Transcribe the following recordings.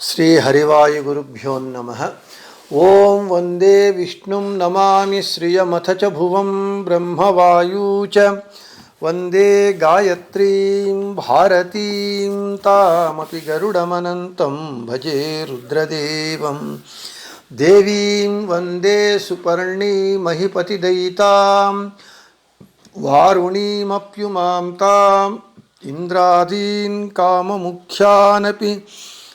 ஸ்ரீ ஹரிவாயு குருப்பியோ நம ஓம் வந்தே விஷ்ணும் நமாமி ஸ்ரீயமத ச புவம் பிரம்மவாயூச்ச. வந்தே காயத்ரீம் பாரதீம் தாமபி கருடமனந்தம் பஜே ருத்ரதேவம். தேவீம் வந்தே சுபர்ணீமஹிபதிதயிதாம் வாருணீமப்யுமாம் தாம். இந்திராதீன் காமமுக்கியானபி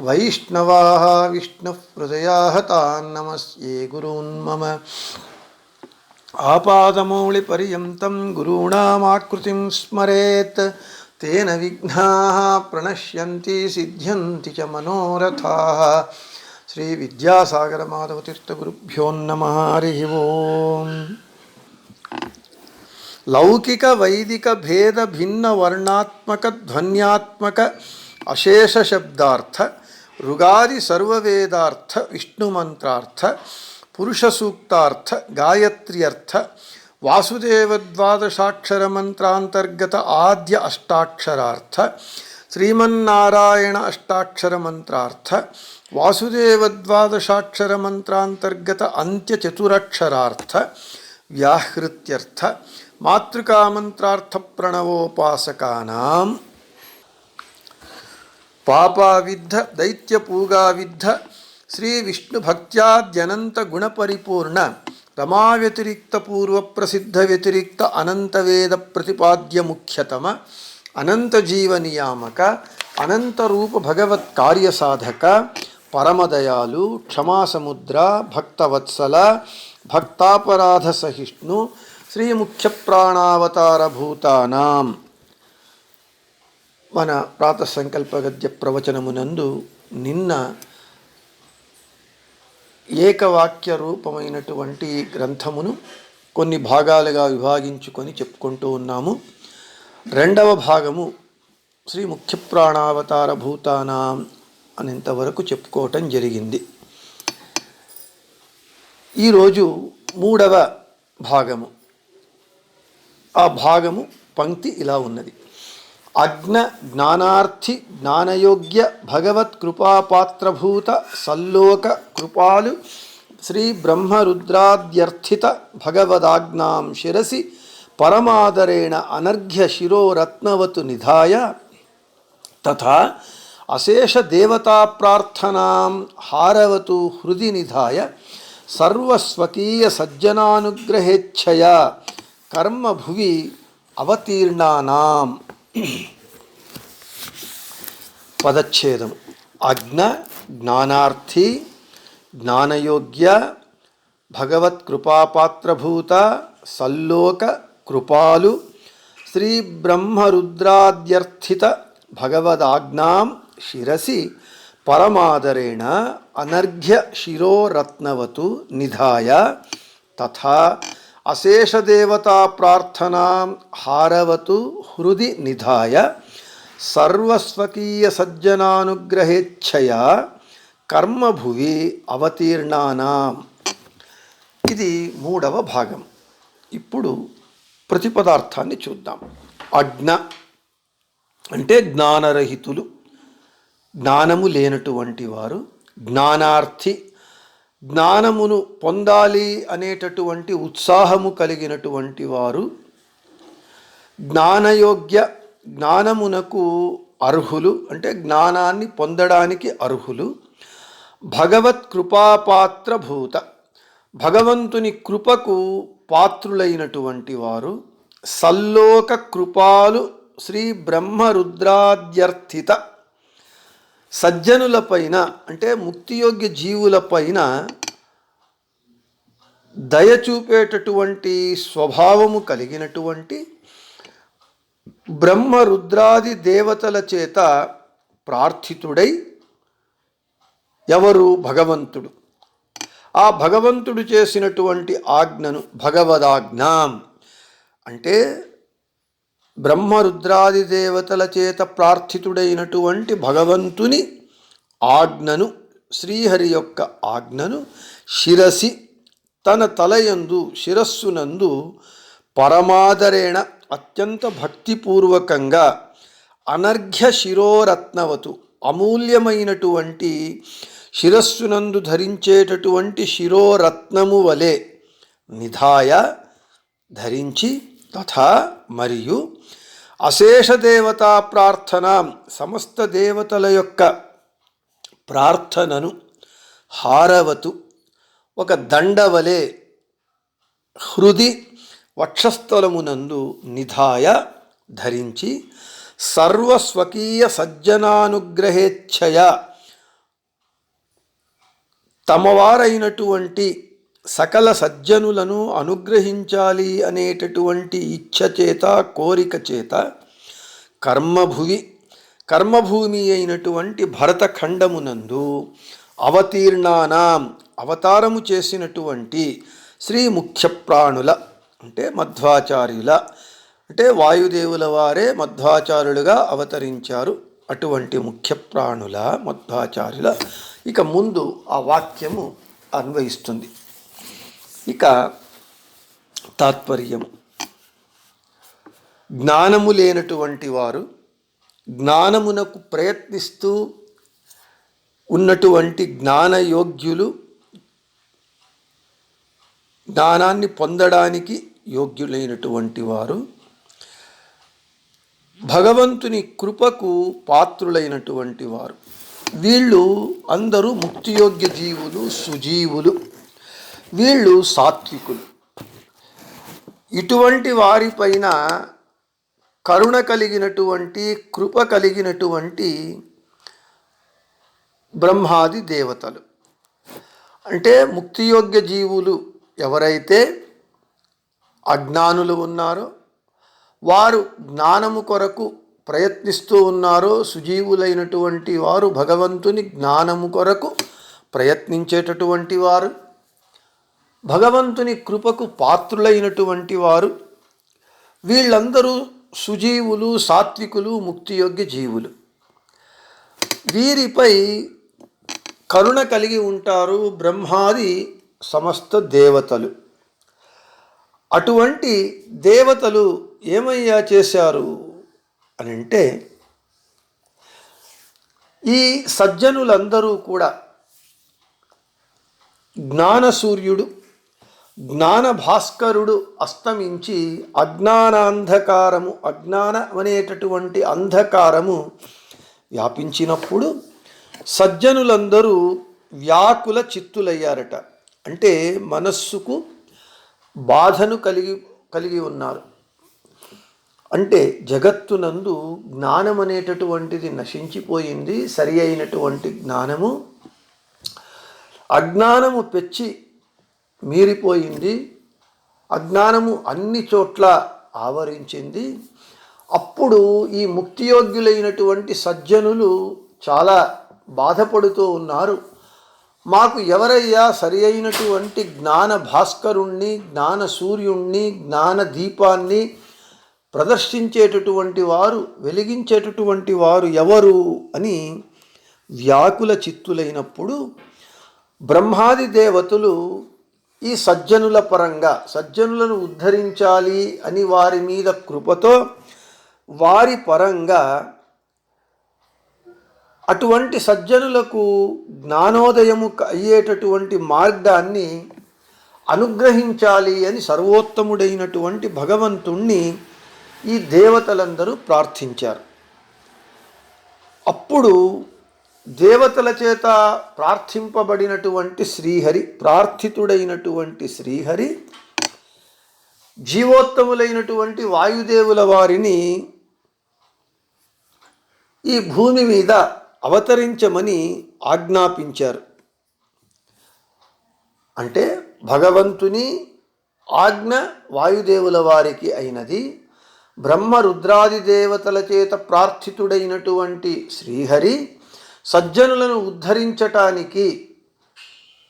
वैष्णवाः विष्णुहृदयाः तान् नमस्ये गुरून् मम आपादमौलिपर्यन्तं गुरूणामाकृतिं स्मरेत् तेन विघ्नाः प्रणश्यन्ति सिद्ध्यन्ति च मनोरथाः శ్రీవిద్యాసాగరమాధవతీర్థగురుభ్యో నమ హరి ఓం లౌకిక వైదిక భేద భిన్న వర్ణాత్మక ధ్వన్యాత్మక అశేష శబ్దార్థ ऋगादि सर्ववेदार्थ विष्णु मंत्रार्थ पुरुष सूक्तार्थ गायत्री अर्थ वासुदेव द्वादशाक्षर मंत्रांतर्गत आद्य अष्टाक्षरार्थ श्रीमारायण अष्टाक्षर मंत्रार्थ वासुदेव द्वादशाक्षर मंत्रांतर्गत अंत्य चतुरक्षरार्थ व्याहृत्यर्थ मातृका मंत्रार्थ प्रणवोपासकानाम పాపావిద్ధ దైత్యపూగావిద్ధ శ్రీ విష్ణు భక్త్యాద్యనంత గుణపరిపూర్ణ రమావ్యతిరిక్త పూర్వ ప్రసిద్ధ వ్యతిరిక్త అనంతవేద ప్రతిపాద్య ముఖ్యతమ అనంత జీవనియామక అనంతరూప భగవత్ కార్యసాధక పరమదయాలు క్షమాసముద్ర భక్తవత్సల భక్తాపరాధ సహిష్ణు శ్రీ ముఖ్య ప్రాణావతార మన ప్రాత సంకల్ప గద్య ప్రవచనమునందు నిన్న ఏకవాక్య రూపమైనటువంటి గ్రంథమును కొన్ని భాగాలుగా విభాగించుకొని చెప్పుకుంటూ ఉన్నాము. రెండవ భాగము శ్రీ ముఖ్య ప్రాణావతార భూతానాం అనేంతవరకు చెప్పుకోవటం జరిగింది. ఈరోజు మూడవ భాగము. ఆ భాగము పంక్తి ఇలా ఉన్నది. అజ్ఞ జ్ఞానార్థి జ్ఞానయోగ్య భగవత్ కృపాపాత్రభూత సల్లోక కృపాలు శ్రీ బ్రహ్మరుద్రాద్యర్థిత భగవదాజ్ఞాం శిరసి పరమాదరేణ అనర్ఘ్య శిరోరత్నవతు నిధాయ. తథా అశేష దేవతా ప్రార్థనాం హారవతు హృది నిధాయ. సర్వస్వకీయ సజ్జనానుగ్రహేచ్ఛయా. కర్మ అవతీర్ణానాం. పదచ్ఛేదం. అజ్ఞ జ్ఞానార్థి జ్ఞానయోగ్య భగవత్కృపాపాత్రభూత సల్లోక కృపాలు శ్రీ బ్రహ్మరుద్రాద్యర్థిత భగవదాజ్ఞాం శిరసి పరమాదరేణ అనర్ఘ్య శిరోరత్నవతు నిధాయ తథా అశేషదేవతా ప్రార్థనాం హారవతు హృది నిధాయ సర్వస్వకీయ సజ్జనానుగ్రహేచ్ఛయ కర్మభువి అవతీర్ణానాం. ఇది మూడవ భాగం. ఇప్పుడు ప్రతిపదార్థాన్ని చూద్దాం. అజ్ఞ అంటే జ్ఞానరహితులు. జ్ఞానము లేనటువంటి వారు జ్ఞానార్థి జ్ఞానమును పొందాలి అనేటటువంటి ఉత్సాహము కలిగినటువంటి వారు జ్ఞానయోగ్య జ్ఞానమునకు అర్హులు అంటే జ్ఞానాన్ని పొందడానికి అర్హులు. భగవత్ కృపాపాత్రభూత భగవంతుని కృపకు పాత్రులైనటువంటి వారు. సల్లోక కృపాలు శ్రీ బ్రహ్మరుద్రాద్యర్థిత సజ్జనులపైన అంటే ముక్తియోగ్య జీవులపైన దయ చూపేటటువంటి స్వభావము కలిగినటువంటి బ్రహ్మ రుద్రాది దేవతల చేత ప్రార్థితుడై ఎవరు? భగవంతుడు. ఆ భగవంతుడు చేసినటువంటి ఆజ్ఞను భగవదాజ్ఞాం. అంటే బ్రహ్మరుద్రాది దేవతల చేత ప్రార్థితుడైనటువంటి భగవంతుని ఆజ్ఞను శ్రీహరి యొక్క ఆజ్ఞను శిరసి తన తలయందు శిరస్సునందు పరమాదరేణ అత్యంత భక్తిపూర్వకంగా అనర్ఘ్య శిరోరత్నవతు అమూల్యమైనటువంటి శిరస్సునందు ధరించేటటువంటి శిరోరత్నము వలె నిధాయ ధరించి తథా మరియు అశేష దేవతా ప్రార్థన సమస్త దేవతల యొక్క ప్రార్థనను హారవతు. ఒక దండవలే హృది వక్షస్థలమునందు నిధాయ ధరించి సర్వస్వకీయ సజ్జనానుగ్రహేచ్ఛయ. తమవారైనటువంటి సకల సజ్జనులను అనుగ్రహించాలి అనేటటువంటి ఇచ్ఛ చేత కోరిక చేత కర్మభువి కర్మభూమి అయినటువంటి భరతఖండమునందు అవతీర్ణానాం అవతారము చేసినటువంటి శ్రీ ముఖ్య ప్రాణుల అంటే మధ్వాచార్యుల అంటే వాయుదేవుల వారే మధ్వాచార్యులుగా అవతరించారు అటువంటి ముఖ్య ప్రాణుల మధ్వాచార్యుల. ఇక ముందు ఆ వాక్యము అన్వయిస్తుంది. ఇక తాత్పర్యం. జ్ఞానము లేనటువంటి వారు జ్ఞానమునకు ప్రయత్నిస్తూ ఉన్నటువంటి జ్ఞానయోగ్యులు జ్ఞానాన్ని పొందడానికి యోగ్యులైనటువంటి వారు భగవంతుని కృపకు పాత్రులైనటువంటి వారు. వీళ్ళు అందరూ ముక్తియోగ్య జీవులు సుజీవులు. వీళ్ళు సాత్వికులు. ఇటువంటి వారిపైన కరుణ కలిగినటువంటి కృప కలిగినటువంటి బ్రహ్మాది దేవతలు. అంటే ముక్తియోగ్య జీవులు ఎవరైతే అజ్ఞానులు ఉన్నారో వారు జ్ఞానము కొరకు ప్రయత్నిస్తూ ఉన్నారో సుజీవులైనటువంటి వారు భగవంతుని జ్ఞానము కొరకు ప్రయత్నించేటటువంటి వారు భగవంతుని కృపకు పాత్రులైనటువంటి వారు వీళ్ళందరూ సుజీవులు సాత్వికులు ముక్తియోగ్య జీవులు. వీరిపై కరుణ కలిగి ఉంటారు బ్రహ్మాది సమస్త దేవతలు. అటువంటి దేవతలు ఏమయ్యా చేశారు అని అంటే ఈ సజ్జనులందరూ కూడా జ్ఞానసూర్యుడు జ్ఞాన భాస్కరుడు అస్తమించి అజ్ఞానాంధకారము అజ్ఞానం అనేటటువంటి అంధకారము వ్యాపించినప్పుడు సజ్జనులందరూ వ్యాకుల చిత్తులయ్యారట. అంటే మనస్సుకు బాధను కలిగి కలిగి ఉన్నారు. అంటే జగత్తునందు జ్ఞానం అనేటటువంటిది నశించిపోయింది సరి అయినటువంటి జ్ఞానము. అజ్ఞానము పెచ్చి మీరిపోయింది. అజ్ఞానము అన్ని చోట్ల ఆవరించింది. అప్పుడు ఈ ముక్తియోగ్యులైనటువంటి సజ్జనులు చాలా బాధపడుతూ ఉన్నారు. మాకు ఎవరయ్యా సరి అయినటువంటి జ్ఞాన భాస్కరుణ్ణి జ్ఞాన సూర్యుణ్ణి జ్ఞాన దీపాన్ని ప్రదర్శించేటటువంటి వారు వెలిగించేటటువంటి వారు ఎవరు అని వ్యాకుల చిత్తులైనప్పుడు బ్రహ్మాది దేవతలు ఈ సజ్జనుల పరంగా సజ్జనులను ఉద్ధరించాలి అని వారి మీద కృపతో వారి పరంగా అటువంటి సజ్జనులకు జ్ఞానోదయము అయ్యేటటువంటి మార్గాన్ని అనుగ్రహించాలి అని సర్వోత్తముడైనటువంటి భగవంతుణ్ణి ఈ దేవతలందరూ ప్రార్థించారు. అప్పుడు దేవతల చేత ప్రార్థింపబడినటువంటి శ్రీహరి ప్రార్థితుడైనటువంటి శ్రీహరి జీవోత్తములైనటువంటి వాయుదేవుల వారిని ఈ భూమి మీద అవతరించమని ఆజ్ఞాపించారు. అంటే భగవంతుని ఆజ్ఞ వాయుదేవుల వారికి అయినది. బ్రహ్మ రుద్రాది దేవతల చేత ప్రార్థితుడైనటువంటి శ్రీహరి సజ్జనులను ఉద్ధరించటానికి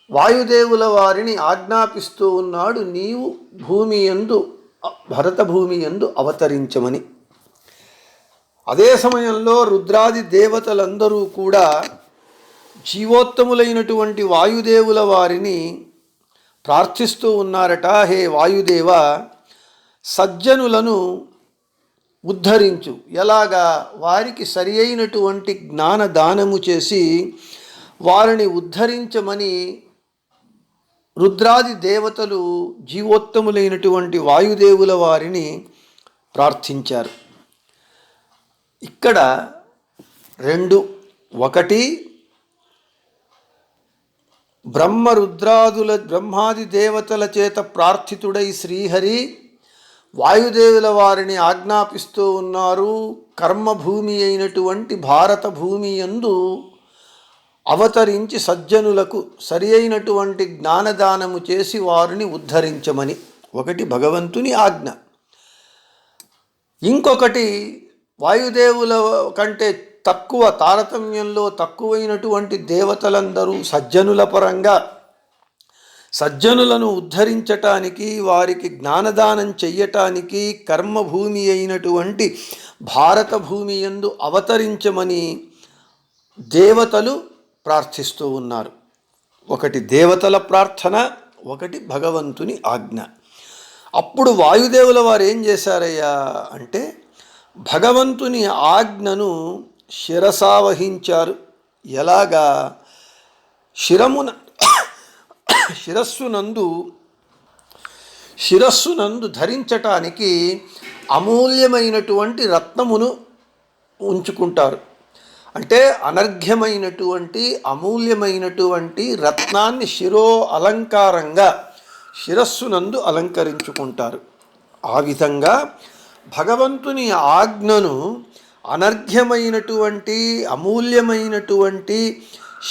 వాయుదేవుల వారిని ఆజ్ఞాపిస్తూ ఉన్నాడు నీవు భూమి ఎందు భరత భూమి ఎందు అవతరించమని. అదే సమయంలో రుద్రాది దేవతలందరూ కూడా జీవోత్తములైనటువంటి వాయుదేవుల వారిని ప్రార్థిస్తూ ఉన్నారట హే వాయుదేవ సజ్జనులను ఉద్ధరించు. ఎలాగా? వారికి సరి అయినటువంటి జ్ఞాన దానము చేసి వారిని ఉద్ధరించమని రుద్రాది దేవతలు జీవోత్తములైనటువంటి వాయుదేవుల వారిని ప్రార్థించారు. ఇక్కడ రెండు. ఒకటి బ్రహ్మ రుద్రాదుల బ్రహ్మాది దేవతల చేత ప్రార్థితుడై శ్రీహరి వాయుదేవుల వారిని ఆజ్ఞాపిస్తూ ఉన్నారు. కర్మభూమి అయినటువంటి భారత భూమి యందు అవతరించి సజ్జనులకు సరి అయినటువంటి జ్ఞానదానము చేసి వారిని ఉద్ధరించమని. ఒకటి భగవంతుని ఆజ్ఞ. ఇంకొకటి వాయుదేవుల కంటే తక్కువ తారతమ్యంలో తక్కువైనటువంటి దేవతలందరూ సజ్జనుల పరంగా సజ్జనులను ఉద్ధరించటానికి వారికి జ్ఞానదానం చెయ్యటానికి కర్మభూమి అయినటువంటి భారత భూమి యందు అవతరించమని దేవతలు ప్రార్థిస్తూ ఉన్నారు. ఒకటి దేవతల ప్రార్థన ఒకటి భగవంతుని ఆజ్ఞ. అప్పుడు వాయుదేవుల వారు ఏం చేశారయ్యా అంటే భగవంతుని ఆజ్ఞను శిరసావహించారు ఎలాగా? శిరమున శిరస్సునందు శిరస్సునందు ధరించటానికి అమూల్యమైనటువంటి రత్నమును ఉంచుకుంటారు. అంటే అనర్ఘ్యమైనటువంటి అమూల్యమైనటువంటి రత్నాన్ని శిరో అలంకారంగా శిరస్సునందు అలంకరించుకుంటారు. ఆ విధంగా భగవంతుని ఆజ్ఞను అనర్ఘ్యమైనటువంటి అమూల్యమైనటువంటి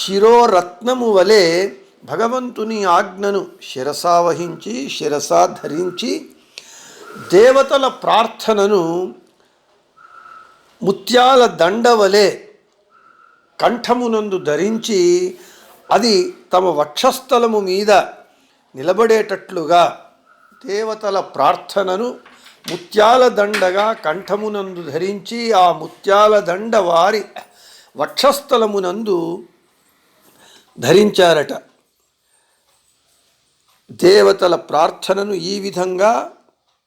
శిరోరత్నము వలె భగవంతుని ఆజ్ఞను శిరసావహించి శిరసా ధరించి దేవతల ప్రార్థనను ముత్యాల దండవలే కంఠమునందు ధరించి అది తమ వక్షస్థలము మీద నిలబడేటట్లుగా దేవతల ప్రార్థనను ముత్యాల దండగా కంఠమునందు ధరించి ఆ ముత్యాల దండ వారి వక్షస్థలమునందు ధరించారట. దేవతల ప్రార్థనను ఈ విధంగా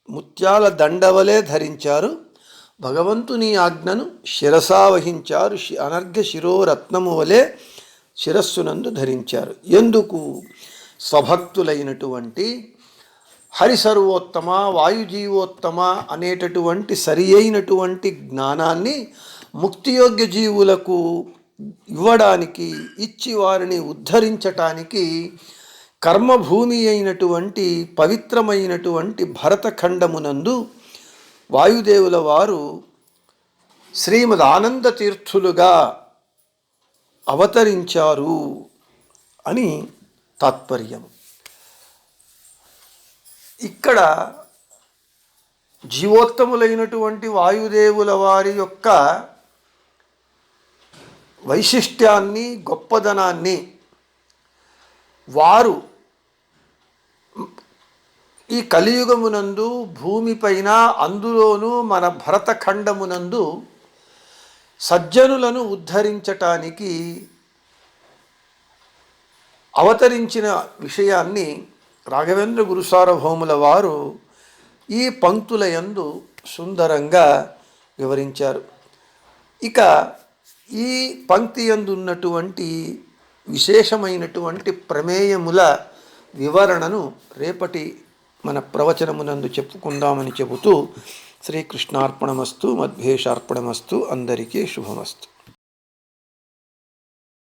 ముత్యాల దండవలే ధరించారు. భగవంతుని ఆజ్ఞను శిరసావహించారు శి- అనర్ఘ్య శిరోరత్నము వలె శిరస్సునందు ధరించారు. ఎందుకు? స్వభక్తులైనటువంటి హరిసర్వోత్తమ వాయుజీవోత్తమ అనేటటువంటి సరి అయినటువంటి జ్ఞానాన్ని ముక్తియోగ్య జీవులకు ఇవ్వడానికి ఇచ్చి వారిని ఉద్ధరించటానికి కర్మభూమి అయినటువంటి పవిత్రమైనటువంటి భరతఖండమునందు వాయుదేవుల వారు శ్రీమద్ ఆనంద తీర్థులుగా అవతరించారు అని తాత్పర్యం. ఇక్కడ జీవోత్తములైనటువంటి వాయుదేవుల వారి యొక్క వైశిష్ట్యాన్ని గొప్పదనాన్ని వారు ఈ కలియుగమునందు భూమిపైన అందులోనూ మన భరతఖండమునందు సజ్జనులను ఉద్ధరించటానికి అవతరించిన విషయాన్ని రాఘవేంద్ర గురుసార్వభౌముల వారు ఈ పంక్తుల యందు సుందరంగా వివరించారు. ఇక ఈ పంక్తి యందు ఉన్నటువంటి విశేషమైనటువంటి ప్రమేయముల వివరణను రేపటి మన ప్రవచనమునందు చెప్పుకుందామని చెబుతూ శ్రీకృష్ణార్పణమస్తు మధ్వేషార్పణమస్తు అందరికీ శుభమస్తు.